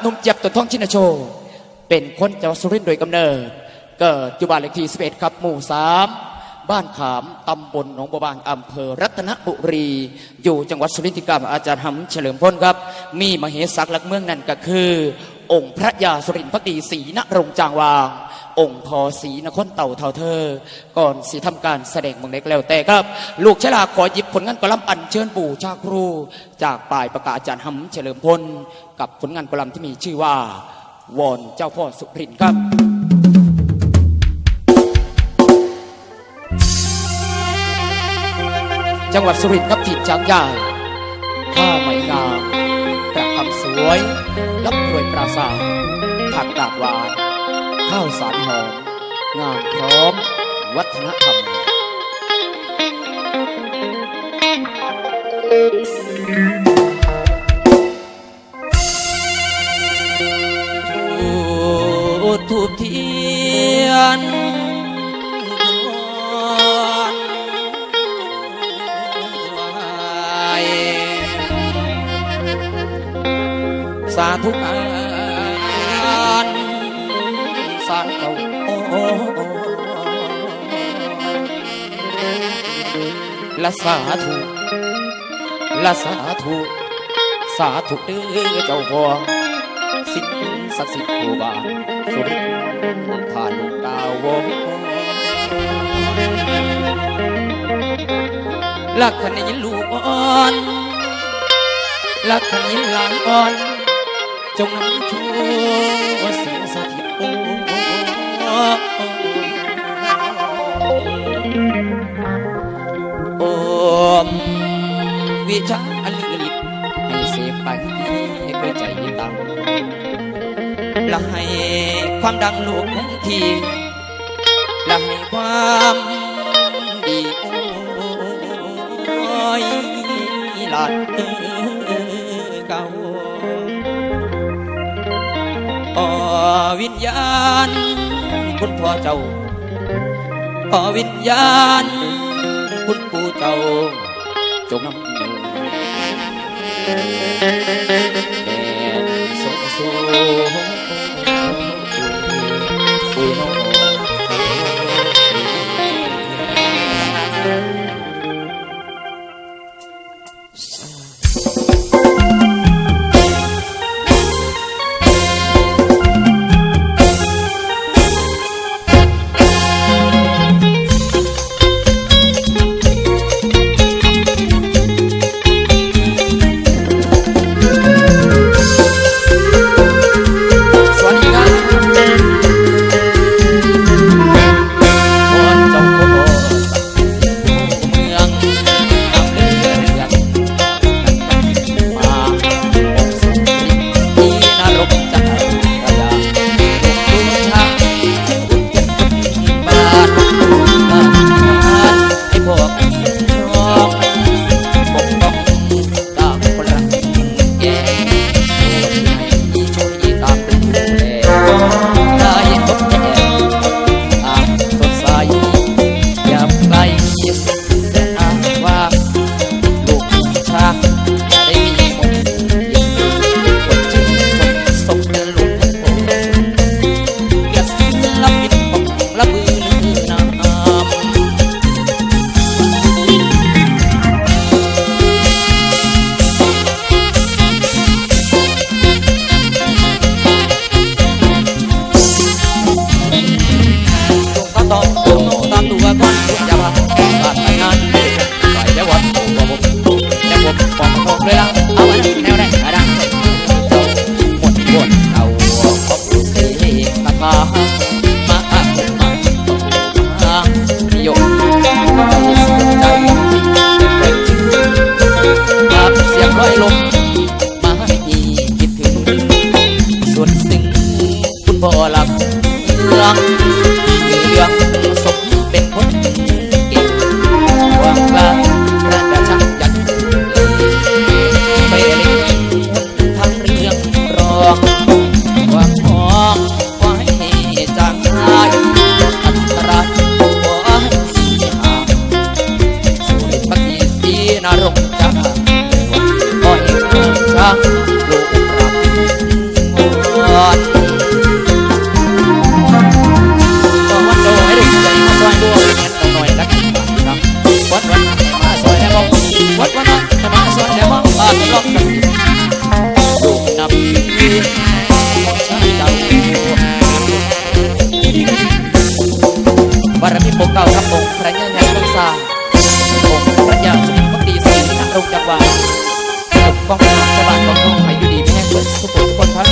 นุ่มเจี๊ยบตัวท้องชินโชว์เป็นคนจังหวัดสุรินทร์โดยกำเนิด เกิดอยู่บ้านเลขที่ 11 ครับหมู่ 3 บ้านขามตำบลหนองบัวบานอำเภอรัตนบุรี อยู่จังหวัดสุรินทร์ที่กรรมอาจารย์หำเฉลิมพลครับ มีมเหสักหลักเมืองนั่นก็คือ องค์พระยาสุรินทร์พักดีศรีนรงจางวาง องค์พอศรีนครเต่าเท่าเธอ ก่อนสีทำการแสดงเมืองเล็กแล้วแต่ครับ ลูกชลาขอหยิบผลงานกอลัมอันเชิญปู่ชาครู จากปลายประกาศอาจารย์หำเฉลิมพล กับผลงานกลัมที่มีชื่อว่าวอนเจ้าพ่อสุรินทร์ครับจังหวัดสุรินทร์ครับถิ่นช้างใหญ่ผ้าไหมงามประคำสวยรับรวยปราสาทผักกาดหวาน ข้าวสารหอม งามพร้อม วัฒนธรรม ละสาธุละสาธุสาธุเด้อเจ้าพ่อสิ่งศักดิ์สิทธิ์โบบาสุรินทร์ผ่านลูกดาววงลักขณินลูกอ่อนลักขณินหลานอ่อน จงนำชูสิงสถิตโอโม วิชาอลือลิตให้เสพไปด้วยใจตั้งและให้ความดังลูกทั้งทีและให้ความดีโอ้ยหลาดเก่าอ๋อวิญญาณ คุณพ่อเจ้าอวิญญาณ คุณปู่เจ้า จง กองทัพฉลาดกองทองให้อยู่ดีไม่แห้งเปิดทุกคนครับ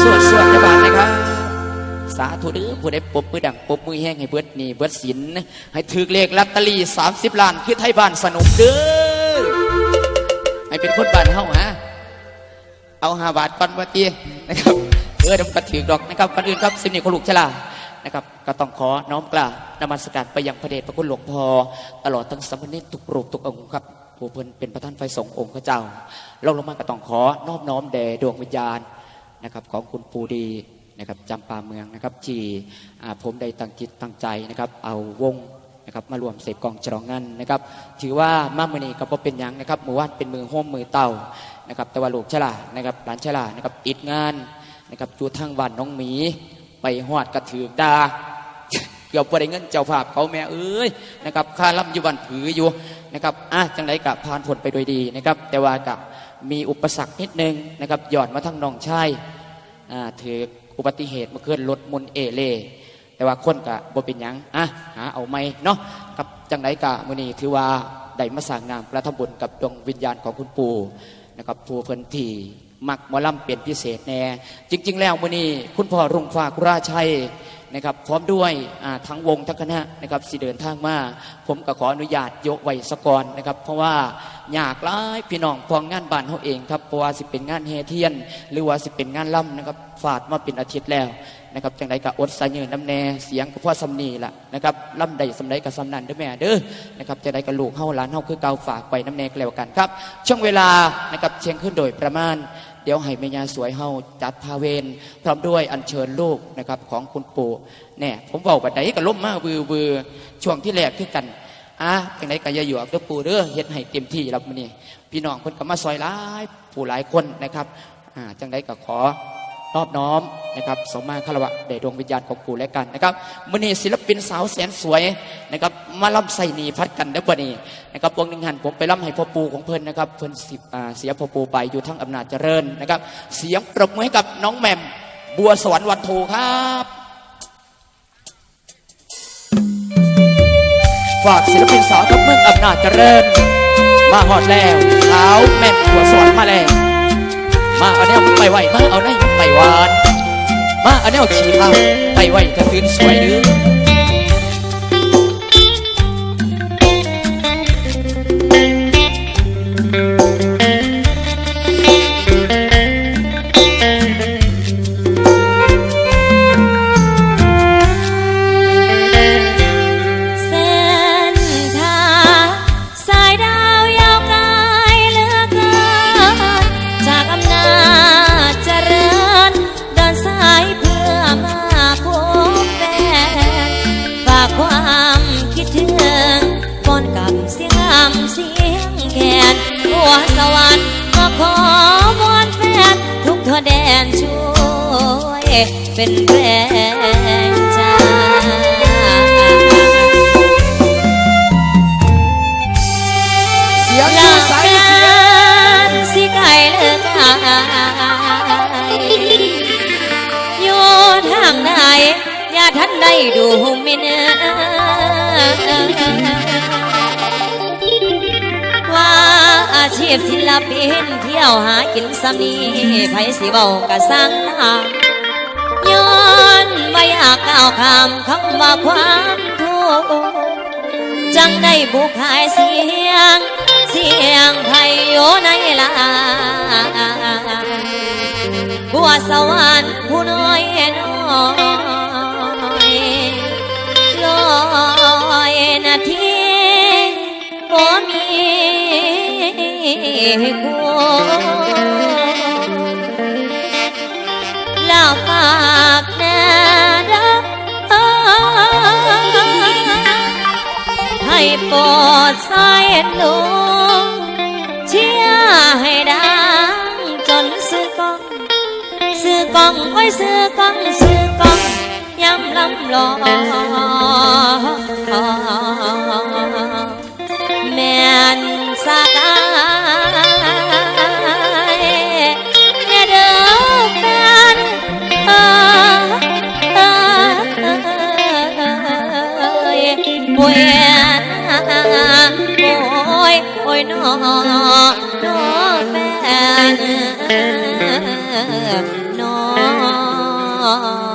สวดสวดจะบาทนะครับสาธุเด้อผู้ใดปบมือดังปบมือแห้งให้เบิดนี่เบิดสินให้ถือเลขลอตเตอรี่30ล้านคือไทยบ้านสนุกเด้อให้เป็นคนบ้านเฮา เอาหาบาทก่อนว่าตีนะครับเออเดี๋ยวมันก็ถือดอกนะครับก่อนอื่นครับสิบนี่คลูกชลานะครับก็ต้องขอน้อมกล่านมัสการไปยังพระเดชพระคุณหลวงพ่อตลอดทั้งสมณรทุกรูปทุกองค์ครับผู้เพิ่นเป็นประธานไฟสงองค์พระเจ้าเราลงมาก็ต้องขอนอบน้อมแด่ดวงวิญญาณนะครับของคุณปูดีนะครับจำปาเมืองนะครับที่ผมได้ตั้งจิตตั้งใจนะครับ เอาวง นะครับมารวมเสพกองฉลองงานนะครับถือว่ามามือนี้ก็บ่เป็นยังนะครับมือวานเป็นมือโฮมมือเต่านะครับแต่ว่าลูกฉลานะครับหลานฉลานะครับติดงานนะครับจูทางบ้านน้องหมีไปหอดกระถือดาเกือบบ่ได้เงินเจ้าภาพเขาแม่เอ้ยนะครับค่าล่ำอยู่บันผืออยู่นะครับอะจังไรกับผ่านผลไปโดยดีนะครับ แต่ว่ากับมีอุปสรรคนิดนึงนะครับหย่อนมาทั้งน้องชายอ่าถืออุบัติเหตุเมื่อคืนรถมุนเอเล่ แต่ว่าคนกะบ่เป็นหยังอะหาเอาไม่เนาะกับจังไรกะมือนี้ถือว่าได้มาสร้างงามประทับบุญกับดวงวิญญาณของคุณปู่นะครับผู้เพิ่นที่มักมอลำเปลี่ยนพิเศษแน่จริง ๆ แล้วมือนี้คุณพ่อรุ่งฟ้ากุราชัยนะครับพร้อมด้วยทั้งวงทั้งคณะนะครับสิเดินทางมา ผมก็ขออนุญาตยกไว้สกอนนะครับ เพราะว่า ยากหลายพี่น้องพองงานบ้านเขาเองครับเพราะว่าสิเป็นงานเฮเทียน หรือว่าสิเป็นงานล่ำนะครับฝาดมาเป็นอาทิตย์แล้วนะครับจังใดกับอดสายเยืนน้ำแน่เสียงกับพ่อสำนีละนะครับล่ำใดสำใดกับสำนันเด้อแม่เด้อนะครับจังใดกับลูกเฮาหลานเฮาคือเก่าฝากไปน้ำแน่แล้วกันครับ ช่วงเวลานะครับเชียงขึ้นโดยประมาณเดี๋ยวให้แม่ยาสวยเฮาจัดพาเวรพร้อมด้วยอัญเชิญลูกนะครับของคุณปู่แน่ผมบอกบัดใดก็ล้มมากบือบือช่วงที่แรกคือกัน อะจังไดก็อย่าหยวกเด้อปู่เด้อเฮ็ดให้เต็มที่รับมื้อนี้พี่น้องเพิ่นก็มาซอยหลายผู้หลายคนนะครับอ่าจังไดก็ขอนอบน้อมนะครับสมมาคารวะแด่ดวงวิญญาณของปู่และกันนะครับมือนี้ศิลปินสาวแสนสวยนะครับมาล่ำใส่หนีพัดกันเด้อบัดนี้นะครับวงหนึ่งหันผมไปล่ำให้พ่อปู่ของเพิ่นนะครับเพิ่นสิอ่าเสียพ่อปู่ไปอยู่ทั้งอำนาจเจริญนะครับ เสียงปรบมือให้กับน้องแหม่มบัวสวรรค์วันโทครับ ฝากศิลปินสาวทุกเมืองอำนาจเจริญ มาหอดแล้วสาวแม่หัวสอนมาแล้ว มาเอาแนวไปไหวมาเอาแนวไปหวาน มาเอาแนวฉีข้าไปไหวจะคืนสวยหรือ ยงหลัชูงสเสียงนสิไก่เลิกอายอยู่ทางไหนอย่าทันได้ดูมินว่าอาชีพศิลปินเที่ยวหากินสามีไผสิเบากะสังทาย้อนไม่อยากก้าวข้ามคำว่าความทุกข์จังได้บุกหายเสียง เสียงไพโยในลาบัวสวรรค์ผู้น้อยน้อยลอยนาทีบ่มีคู่ลาฝากน่รักให้โปรดสายลง con ôi xưa con xưa con, nhắm lòng lo. Mẹ xa cái nghe đỡ mẹ ơi quen ôi ôi nó nó mẹ ah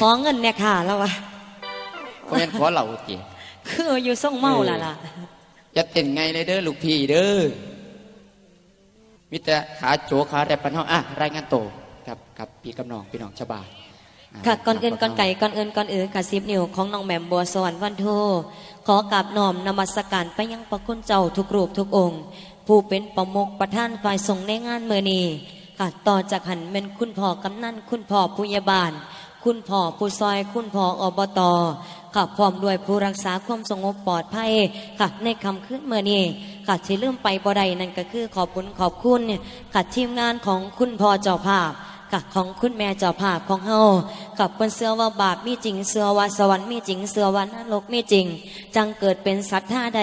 ขอเงินเนี่ยค่ะแล้ววะเพราะงั้นขอเหล่าจีคืออยู่ส่งเมาล่ะล่ะจะเต้นไงเลยเด้อลูกพี่เด้อมิตรขาโจขาแต่ปันเฮาอะรายงานโตครับครับพี่กำนองพี่น้องชบาค่ะก่อนเอื่นก่อนไก่ก่อนเอื่นก่อนอื่นค่ะซิบนิวของน้องแหม่มบัวสวรรค์วันโท ขอกราบน้อมนมัสการไปยังพระคุณเจ้าทุกรูปทุกองค์ ผู้เป็นประมุขประท่านฝ่ายสงในงานเมื่อนี้ค่ะต่อจากหันเป็นคุณพ่อกำนันคุณพ่อผู้ยาบาล คุณพ่อผู้ซอย คุณพ่ออบตค่ะพร้อมด้วยผู้รักษาความสงบปลอดภัยค่ะ ในคำขึ้นเมื่อนี้ค่ะที่ลืมไปบ่ได้นั่นก็คือขอบคุณขอบคุณค่ะทีมงานของคุณพ่อเจ้าภาพ กับของคุณแม่เจ้าภาพของเฮากับคนเสื้อว่าบาปมีจริงเสื้อว่าสวรรค์มีจริงเสื้อว่านรกมีจริง จังเกิดเป็นสัตว์ท่าใด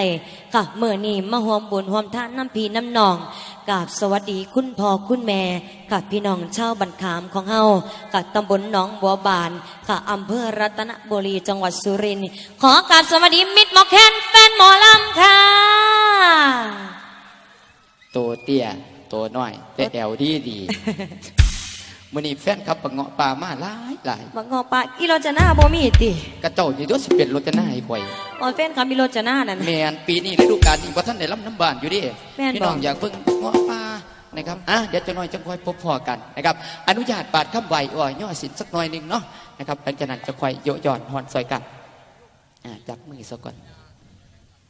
กับเมื่อนี้มาห่วมบุญห่วมท่านน้ำพีน้ำนองกับสวัสดีคุณพ่อคุณแม่กับพี่น้องชาวบันขามของเฮากับตำบลหนองบัวบานกับอำเภอรัตนบุรีจังหวัดสุรินทร์ขอกับสวัสดีมิตรหมอแคนแฟนหมอลำค่ะตัวเตี้ยตัวน้อยแต่แอวดีดี มื่อนี้แฟนครับปังเงาะป่ามาหลายหลายบักงอปะอีโรจนาบ่มีติกระเจ้าอยู่ด้วยสิเป็นรถจะหน้าให้ข่อยออนแฟนคำอีโรจนานั่น แมนปีนี้ฤดูกาลนี้พอท่านได้รับน้ำบานอยู่ดิแม่นบ่ พี่น้องอยากเพิ่งเงาะป่านะครับอะเดี๋ยวจะน้อยจะค่อยพบพอกันนะครับอนุญาตบาดคำไหวอ่อยย่อสินสักหน่อยหนึ่งเนาะนะครับหลังจากนั้นจะค่อยโยกย่อนหอนซอยกันอะจับมือสักก่อน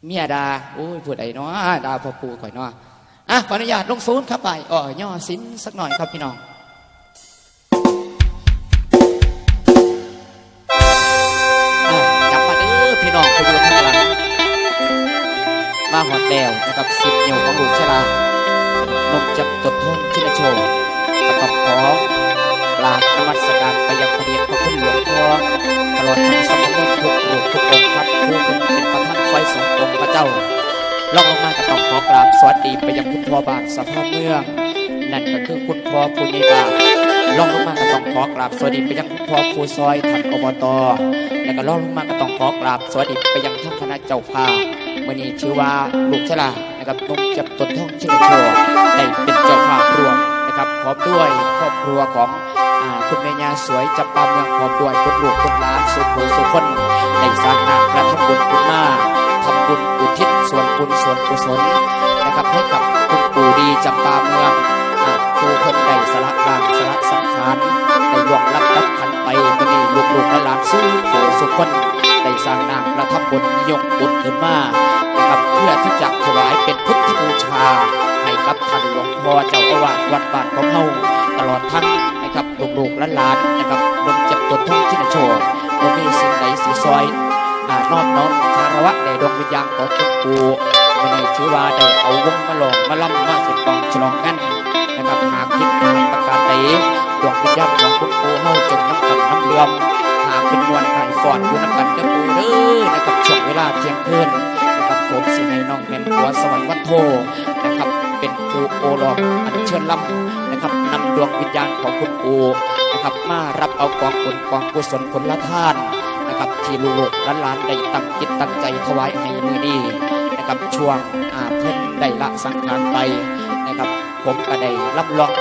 เมียดาโอ้ยพูดไอ้เนาะดาพ่อปูข่อยเนาะอะขออนุญาตลงศูนย์ครับไปอ่อย่อสินสักหน่อยครับพี่น้อง แดวนะครับสิบนิ้วของลูกชลานมจับจดทนชินโชว์ประกอบขอลานนมัสการไปยังพระเดชพระคุณหลวงพ่อตลอดทั้งสมณะทุกรูปทุกองค์ครับผู้เป็นเป็นประธานไฟสงฆ์องค์พระเจ้าลองลงมาก็ต้องขอกราบสวัสดีไปยังคุณพ่อบานสภาพเมือง นั่นก็คือคุณพ่อปุญญาลองลงมาก็ต้องขอกราบสวัสดีไปยังคุณพ่อผู้ซอยท่านอบตแล้วก็ล่องลงมาก็ต้องขอกราบสวัสดีไปยังท่านคณะเจ้าภาพ มื่อนี้ชื่อว่าลูกชลานะครับนงจับตนท่องชินโชว์ได้เป็นเจ้าภาพรวมนะครับพร้อมด้วยครอบครัวของคุณแม่ยาสวยจับปาเมืองพร้อมด้วยคุณลูกคุณหลานสุขสุขคนได้สร้างงานและทำบุญคุณมาทำบุญอุทิศส่วนบุญส่วนกุศลนะครับให้กับคุณปู่ดีจับปาเมืองอ่าผู้คนได้สละร่างสละสังขารได้ล่วงลับรับขันไปมื่อนี้ลูกๆและหลานสู้ผู้สุขคน ได้สร้างนามประทับบนยกบุญขึ้นมานะครับเพื่อที่จะถวายเป็นพุทธบูชาให้กับท่านหลวงพ่อเจ้าอาวาสวัดบ้านของเฮาตลอดทั้งนะครับลูกๆและหลานนะครับนมจับตนท่องชินโชว์บ่มีสิ่งใดสีซอยอ่านอบน้อมคารวะในดวงวิญญาณของคุณปู่วันนี้ชื่อว่าได้เอาวงมาลองมาล่ำมาสิบกองฉลองกันนะครับหากคิดทางประการใดดวงวิญญาณของคุณปู่เฮาจงน้ำกันน้ำเลื่อม หาเป็นมวลไก่ฟอนอยู่น้ำกันเด้อปูเด้อนะครับช่วงเวลาเที่ยงคืนนะครับผมสิให้น้องแม่นหัวสวรรค์วันโทนะครับเป็นปูโอรอกอันเชิญลำนะครับนำดวงวิญญาณของคุณปูนะครับมารับเอากองบุญกองกุศลผลละท่านนะครับที่ลูกๆหลานได้ตั้งจิตตั้งใจถวายให้มือนี้นะครับช่วงอาเพิ่นได้ละสังขารไปนะครับผมก็ได้รับรอง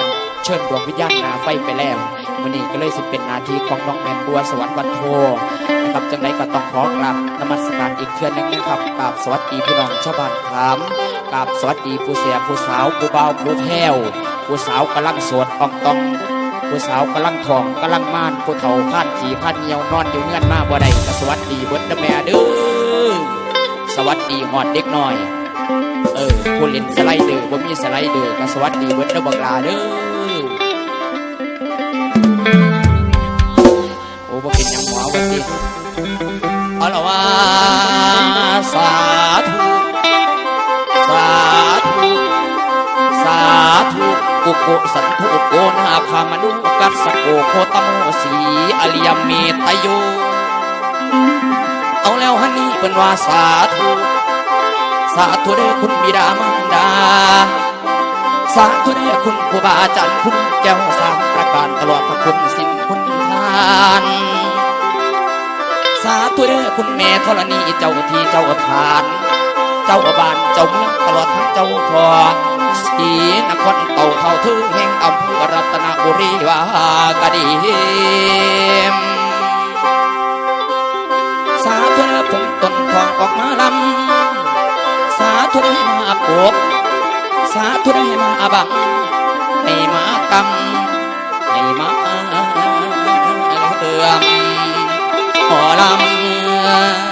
เชิญดวงวิญญาณนาไฟไปแล้ววันนี้ก็เลยสิเป็นนาทีของน้องแมนบัวสวรรค์วันโทนะครับจังไรก็ต้องขอกราบนมัสการอีกเทื่อนึงนะครับกราบสวัสดีพี่น้องชาวบ้านถามกราบสวัสดีผู้เสียผู้สาวผู้เบาผู้แพ้วผู้สาวกำลังโสดอ่องตองผู้สาวกำลังทองกำลังม่านผู้เฒ่าข้านขี่ข้านเหี่ยวนอนอยู่เงื่อนมาบ่ได้ก็สวัสดีเบิดเด้อแม่เด้อสวัสดีหอดเด็กน้อย เออผู้เล่นสไลเดอร์บ่มีสไลเดอร์ก็สวัสดีเบิดเด้อบักลาเด้อ อาวาละว่าสาธุสาธุสาธุกุโกสันทุโกนาคามนุกัสสโกโคตโมสีอริยเมตโยเอาแล้วฮันนี่เป็นว่าสาธุสาธุเด้อคุณบิดามารดา สาธุเด้อคุณครูบาอาจารย์คุณแก้วสามประการตลอดพระคุณสิ้นคุณทาน สาธุเด้อคุณแม่ธรณีเจ้าที่เจ้าทาน เจ้าบ้านเจ้าเมืองตลอดทั้งเจ้าพอสีนครเต่าเท่าถึงแห่งอำเภอรัตนบุรีวากะดีสาธุเด้ผมต้นทองออกมาลำสาธุได้มาปกสาธุได้มาบังให้มากำให้มาเอือม ห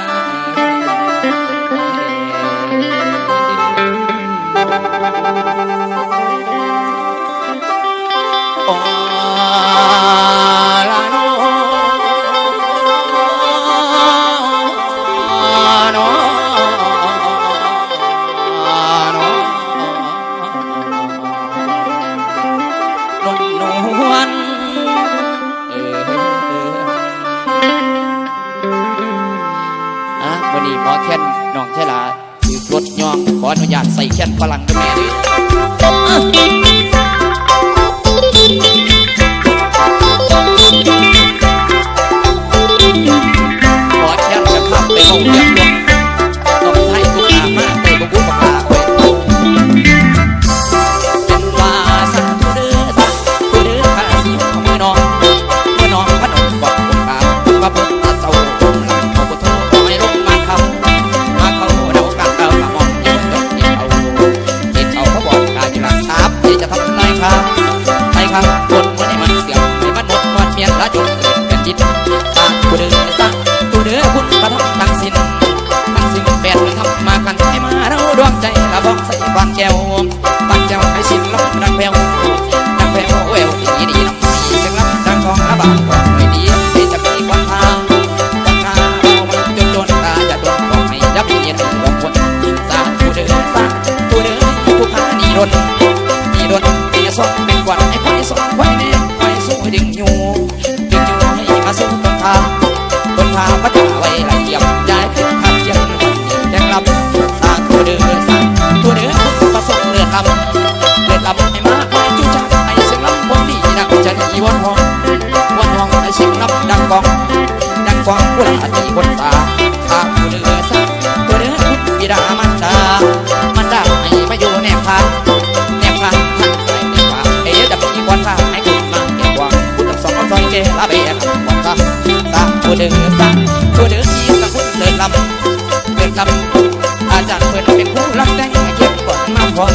เดอสังตัวเดือที่กับคุณเลิศลำเลินลำอาจารย์เพิ่นเป็นผู้รักแต่งเก็บกดมาพร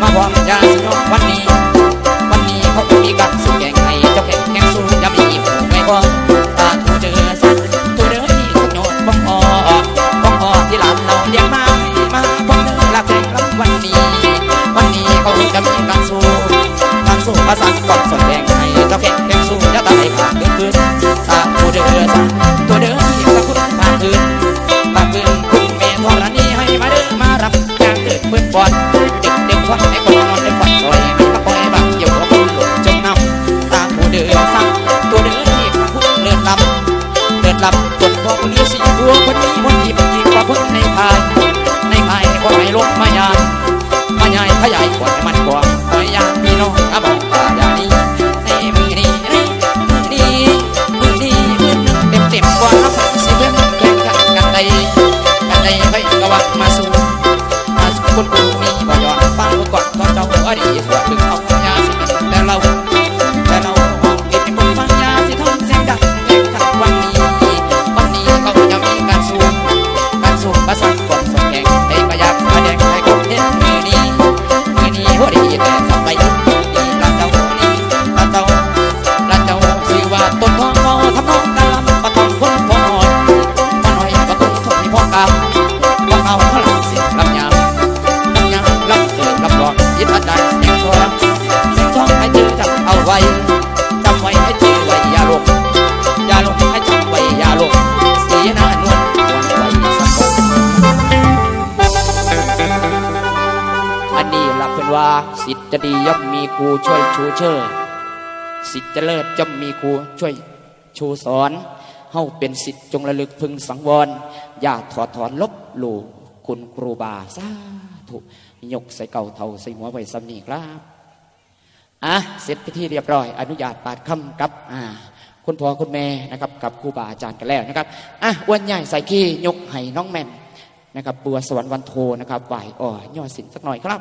มาพร้อมยาสยองวันนี้ จะดีย่อมมีครูช่วยชูเชิดสิทธิ์จะเลิศย่อมมีครูช่วยชูสอนเฮาเป็นสิทธิจงระลึกพึงสังวร อย่าถอดถอนลบหลู่คุณครูบาสาธุยกใส่เก่าเท่าใส่หัวไว้สำนีครับอะเสร็จพิธีเรียบร้อย อนุญาตปาดคำกับอ่าคุณพ่อคุณแม่นะครับกับครูบาอาจารย์กันแล้วนะครับอะอ้วนใหญ่ใส่ขี้ยกให้น้องแม่นะครับบัวสวรรค์วันโทนะครับไหวอ่อย่อสินสักหน่อยครับ